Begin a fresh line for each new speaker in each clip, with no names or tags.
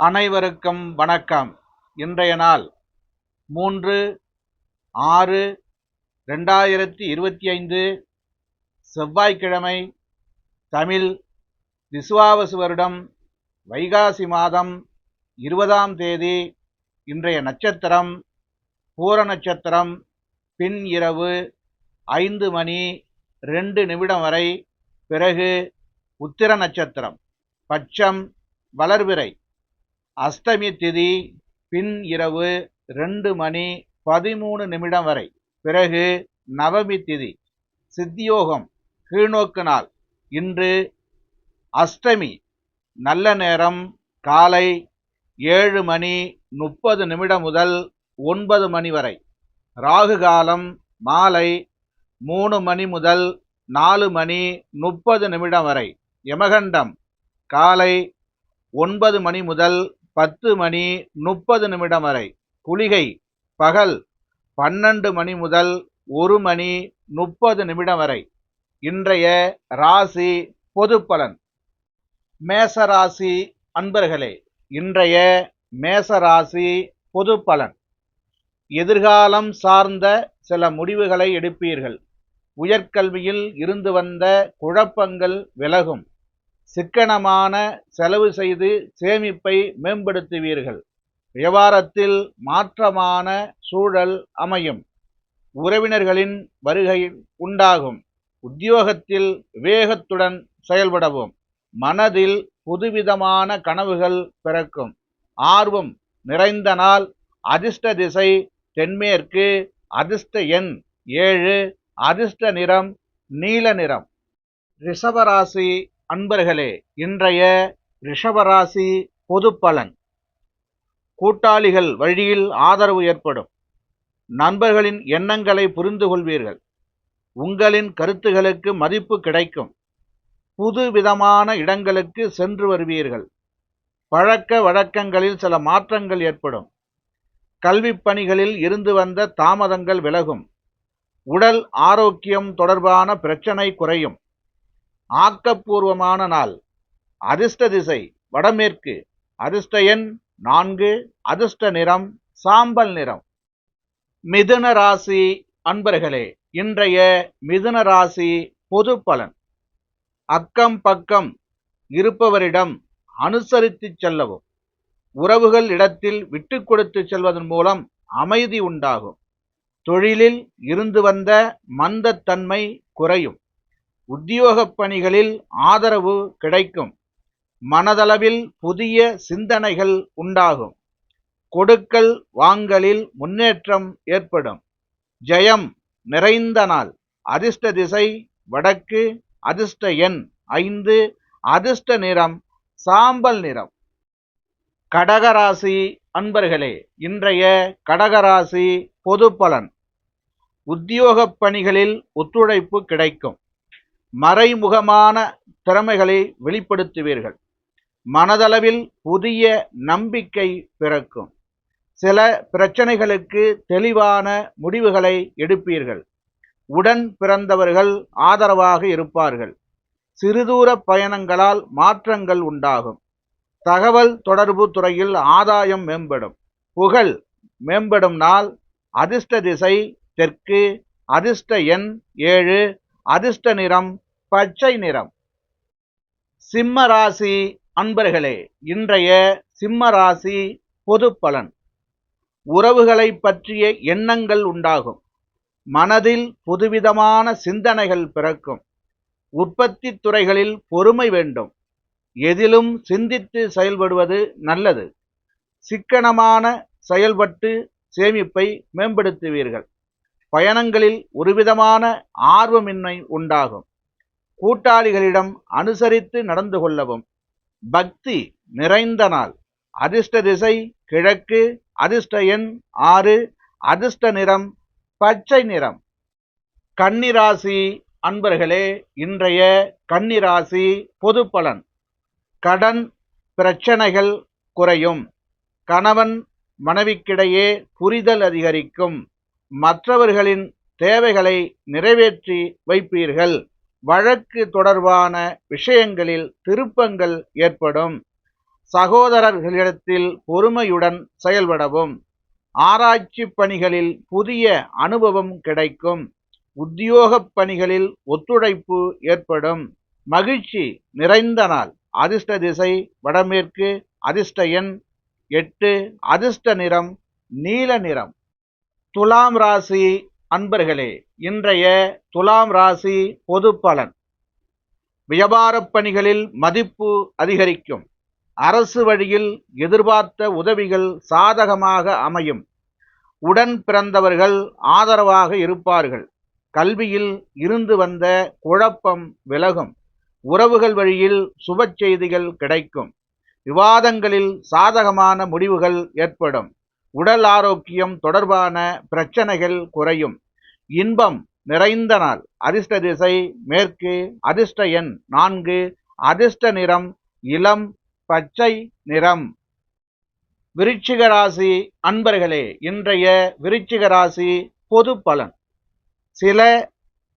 அனைவருக்கும் வணக்கம். இன்றைய நாள் மூன்று ஆறு ரெண்டாயிரத்தி இருபத்தி ஐந்து செவ்வாய்க்கிழமை தமிழ் விசுவாவசு வருடம் வைகாசி மாதம் இருபதாம் தேதி இன்றைய நட்சத்திரம் பூர நட்சத்திரம் பின் இரவு ஐந்து மணி ரெண்டு நிமிடம் வரை பிறகு உத்திர நட்சத்திரம் பட்சம் வளர்விரை அஷ்டமி திதி பின் இரவு ரெண்டு மணி பதிமூணு நிமிடம் வரை. பிறகு நவமி திதி சித்தியோகம் கீழ்நோக்கு நாள். இன்று அஷ்டமி நல்ல நேரம் காலை ஏழு மணி முப்பது நிமிடம் முதல் ஒன்பது மணி வரை. ராகு காலம் மாலை மூணு மணி முதல் நாலு மணி முப்பது நிமிடம் வரை. யமகண்டம் காலை ஒன்பது மணி முதல் பத்து மணி முப்பது நிமிடம் வரை. குளிகை பகல் பன்னெண்டு மணி முதல் ஒரு மணி முப்பது நிமிடம் வரை. இன்றைய ராசி பொது பலன். மேசராசி அன்பர்களே இன்றைய மேசராசி பொது பலன். எதிர்காலம் சார்ந்த சில முடிவுகளை எடுப்பீர்கள். உயர்கல்வியில் இருந்து வந்த குழப்பங்கள் விலகும். சிக்கனமான செலவு செய்து சேமிப்பை மேம்படுத்துவீர்கள். வியாபாரத்தில் மாற்றமான சூழல் அமையும். உறவினர்களின் வருகை உண்டாகும். உத்தியோகத்தில் வேகத்துடன் செயல்படவும். மனதில் புதுவிதமான கனவுகள் பிறக்கும். ஆர்வம் நிறைந்த நாள். அதிர்ஷ்ட திசை தென்மேற்கு. அதிர்ஷ்ட எண் ஏழு. அதிர்ஷ்ட நிறம் நீல நிறம். ரிஷபராசி அன்பர்களே இன்றைய ரிஷபராசி பொது பலன் கூட்டாளிகள் வழியில் ஆதரவு ஏற்படும். நண்பர்களின் எண்ணங்களை புரிந்து கொள்வீர்கள் உங்களின் கருத்துகளுக்கு மதிப்பு கிடைக்கும். புது விதமான இடங்களுக்கு சென்று வருவீர்கள். பழக்க வழக்கங்களில் சில மாற்றங்கள் ஏற்படும். கல்வி பணிகளில் இருந்து வந்த தாமதங்கள் விலகும். உடல் ஆரோக்கியம் தொடர்பான பிரச்சனை குறையும். ஆக்கப்பூர்வமான நாள். அதிர்ஷ்ட திசை வடமேற்கு. அதிர்ஷ்ட எண் நான்கு அதிர்ஷ்ட நிறம் சாம்பல் நிறம். மிதுன ராசி அன்பர்களே இன்றைய மிதுன ராசி பொது பலன். அக்கம் பக்கம் இருப்பவரிடம் அனுசரித்து செல்லவும். உறவுகள் இடத்தில் விட்டு கொடுத்து செல்வதன் மூலம் அமைதி உண்டாகும். தொழிலில் இருந்து வந்த மந்தத்தன்மை குறையும். உத்தியோகப் பணிகளில் ஆதரவு கிடைக்கும். மனதளவில் புதிய சிந்தனைகள் உண்டாகும். கொடுக்கல் வாங்கலில் முன்னேற்றம் ஏற்படும். ஜெயம் நிறைந்த நாள். அதிர்ஷ்ட திசை வடக்கு அதிர்ஷ்ட எண் ஐந்து அதிர்ஷ்ட நிறம் சாம்பல் நிறம். கடகராசி அன்பர்களே இன்றைய கடகராசி பொது பலன் உத்தியோகப் பணிகளில் ஒத்துழைப்பு கிடைக்கும். மறைமுகமான திறமைகளை வெளிப்படுத்துவீர்கள். மனதளவில் புதிய நம்பிக்கை பிறக்கும். சில பிரச்சனைகளுக்கு தெளிவான முடிவுகளை எடுப்பீர்கள். உடன் பிறந்தவர்கள் ஆதரவாக இருப்பார்கள். சிறுதூர பயணங்களால் மாற்றங்கள் உண்டாகும். தகவல் தொடர்பு துறையில் ஆதாயம் மேம்படும். புகழ் மேம்படும் நாள். அதிர்ஷ்ட திசை தெற்கு. அதிர்ஷ்ட எண் ஏழு. அதிர்ஷ்ட நிறம் பச்சை நிறம். சிம்ம ராசி அன்பர்களே இன்றைய சிம்ம ராசி பொது பலன் உறவுகளை பற்றிய எண்ணங்கள் உண்டாகும். மனதில் புதுவிதமான சிந்தனைகள் பிறக்கும். உற்பத்தி துறைகளில் பொறுமை வேண்டும். எதிலும் சிந்தித்து செயல்படுவது நல்லது. சிக்கனமான செயல்பட்டு சேமிப்பை மேம்படுத்துவீர்கள். பயணங்களில் ஒருவிதமான ஆர்வமின்மை உண்டாகும். கூட்டாளிகளிடம் அனுசரித்து நடந்து கொள்ளவும். பக்தி நிறைந்த நாள். அதிர்ஷ்ட திசை கிழக்கு அதிர்ஷ்ட எண் ஆறு அதிர்ஷ்ட நிறம் பச்சை நிறம். கன்னிராசி அன்பர்களே இன்றைய கன்னிராசி பொது பலன். கடன் பிரச்சனைகள் குறையும். கணவன் மனைவிக்கிடையே புரிதல் அதிகரிக்கும். மற்றவர்களின் தேவைகளை நிறைவேற்றி வைப்பீர்கள். வழக்கு தொடர்பான விஷயங்களில் திருப்பங்கள் ஏற்படும். சகோதரர்களிடத்தில் பொறுமையுடன் செயல்படவும். ஆராய்ச்சி பணிகளில் புதிய அனுபவம் கிடைக்கும். உத்தியோகப் பணிகளில் ஒத்துழைப்பு ஏற்படும். மகிழ்ச்சி நிறைந்த நாள். அதிர்ஷ்ட திசை வடமேற்கு அதிர்ஷ்ட எண் எட்டு அதிர்ஷ்ட நிறம் நீல நிறம். துலாம் ராசி அன்பர்களே இன்றைய துலாம் ராசி பொது பலன். வியாபாரப் பணிகளில் மதிப்பு அதிகரிக்கும். அரசு வழியில் எதிர்பார்த்த உதவிகள் சாதகமாக அமையும். உடன் பிறந்தவர்கள் ஆதரவாக இருப்பார்கள். கல்வியில் இருந்து வந்த குழப்பம் விலகும். உறவுகள் வழியில் சுப செய்திகள் கிடைக்கும். விவாதங்களில் சாதகமான முடிவுகள் ஏற்படும். உடல் ஆரோக்கியம் தொடர்பான பிரச்சனைகள் குறையும். இன்பம் நிறைந்த நாள். அதிர்ஷ்ட திசை மேற்கு. அதிர்ஷ்ட எண் நான்கு. அதிர்ஷ்ட நிறம் இளம். பச்சை நிறம். விருச்சிக ராசி அன்பர்களே இன்றைய விருச்சிக ராசி பொது பலன். சில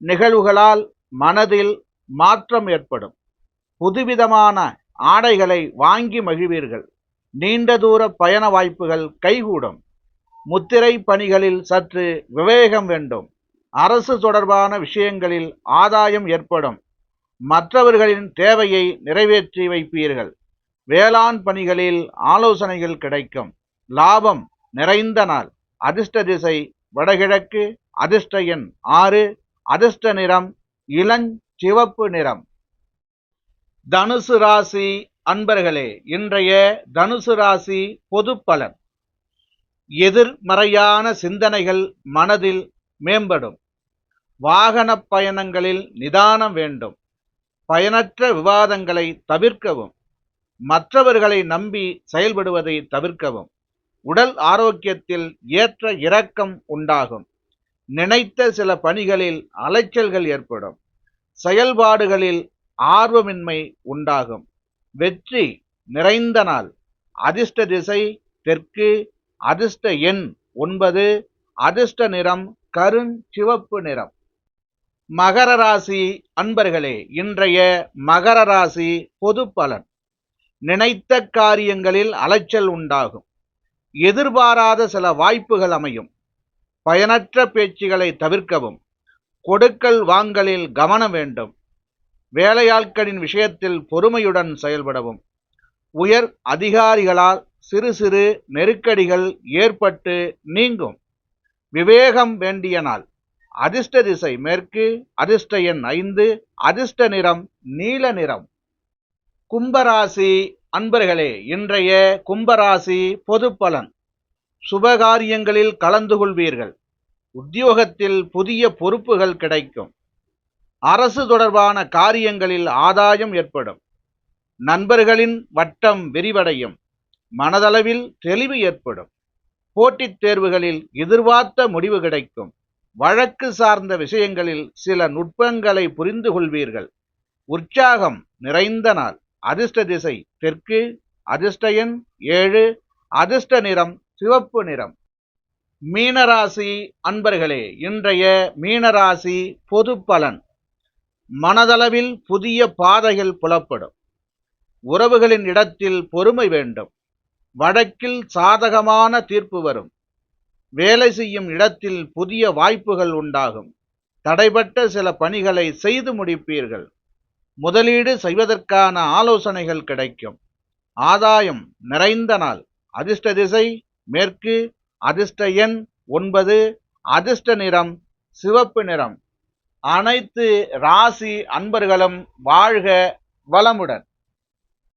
நிகழ்வுகளால் மனதில் மாற்றம் ஏற்படும். புதுவிதமான ஆடைகளை வாங்கி மகிழ்வீர்கள். நீண்ட தூர பயண வாய்ப்புகள் கைகூடும். முத்திரை பணிகளில் சற்று விவேகம் வேண்டும். அரசு தொடர்பான விஷயங்களில் ஆதாயம் ஏற்படும். மற்றவர்களின் தேவையை நிறைவேற்றி வைப்பீர்கள். வேளாண் பணிகளில் ஆலோசனைகள் கிடைக்கும். லாபம் நிறைந்த நாள். அதிர்ஷ்ட திசை வடகிழக்கு அதிர்ஷ்ட எண் ஆறு அதிர்ஷ்ட நிறம் இளஞ்சிவப்பு நிறம். தனுசு ராசி அன்பர்களே இன்றைய தனுசு ராசி பொது பலன். எதிர்மறையான சிந்தனைகள் மனதில் மேம்படும். வாகன பயணங்களில் நிதானம் வேண்டும். பயனற்ற விவாதங்களை தவிர்க்கவும். மற்றவர்களை நம்பி செயல்படுவதை தவிர்க்கவும். உடல் ஆரோக்கியத்தில் ஏற்ற இரக்கம் உண்டாகும். நினைத்த சில பணிகளில் அலைச்சல்கள் ஏற்படும். செயல்பாடுகளில் ஆர்வமின்மை உண்டாகும். வெற்றி நிறைந்த நாள். அதிர்ஷ்ட திசை தெற்கு அதிர்ஷ்ட எண் ஒன்பது அதிர்ஷ்ட நிறம் கருஞ்சிவப்பு நிறம். மகர ராசி அன்பர்களே இன்றைய மகர ராசி பொது பலன். நினைத்த காரியங்களில் அலைச்சல் உண்டாகும். எதிர்பாராத சில வாய்ப்புகள் அமையும். பயனற்ற பேச்சுகளை தவிர்க்கவும் கொடுக்கல் வாங்கலில் கவனம் வேண்டும். வேலையாட்களின் விஷயத்தில் பொறுமையுடன் செயல்படவும். உயர் அதிகாரிகளால் சிறு சிறு நெருக்கடிகள் ஏற்பட்டு நீங்கும். விவேகம் வேண்டிய நாள். அதிர்ஷ்ட திசை மேற்கு அதிர்ஷ்ட எண் ஐந்து அதிர்ஷ்ட நிறம் நீல நிறம். கும்பராசி அன்பர்களே இன்றைய கும்பராசி பொது பலன். சுபகாரியங்களில் கலந்து கொள்வீர்கள். உத்தியோகத்தில் புதிய பொறுப்புகள் கிடைக்கும். அரசு தொடர்பான காரியங்களில் ஆதாயம் ஏற்படும். நண்பர்களின் வட்டம் விரிவடையும். மனதளவில் தெளிவு ஏற்படும். போட்டித் தேர்வுகளில் எதிர்பார்த்த முடிவு கிடைக்கும். வழக்கு சார்ந்த விஷயங்களில் சில நுட்பங்களை புரிந்து கொள்வீர்கள். உற்சாகம் நிறைந்த நாள். அதிர்ஷ்ட திசை தெற்கு அதிர்ஷ்ட எண் ஏழு அதிர்ஷ்ட நிறம் சிவப்பு நிறம். மீனராசி அன்பர்களே இன்றைய மீனராசி பொது பலன். மனதளவில் புதிய பாதைகள் புலப்படும். உறவுகளின் இடத்தில் பொறுமை வேண்டும். வழக்கில் சாதகமான தீர்ப்பு வரும். வேலை செய்யும் இடத்தில் புதிய வாய்ப்புகள் உண்டாகும். தடைபட்ட சில பணிகளை செய்து முடிப்பீர்கள். முதலீடு செய்வதற்கான ஆலோசனைகள் கிடைக்கும். ஆதாயம் நிறைந்த நாள். அதிர்ஷ்ட திசை மேற்கு அதிர்ஷ்ட எண் ஒன்பது அதிர்ஷ்ட நிறம் சிவப்பு நிறம். அனைத்து ராசி அன்பர்களும் வாழ்க வளமுடன்.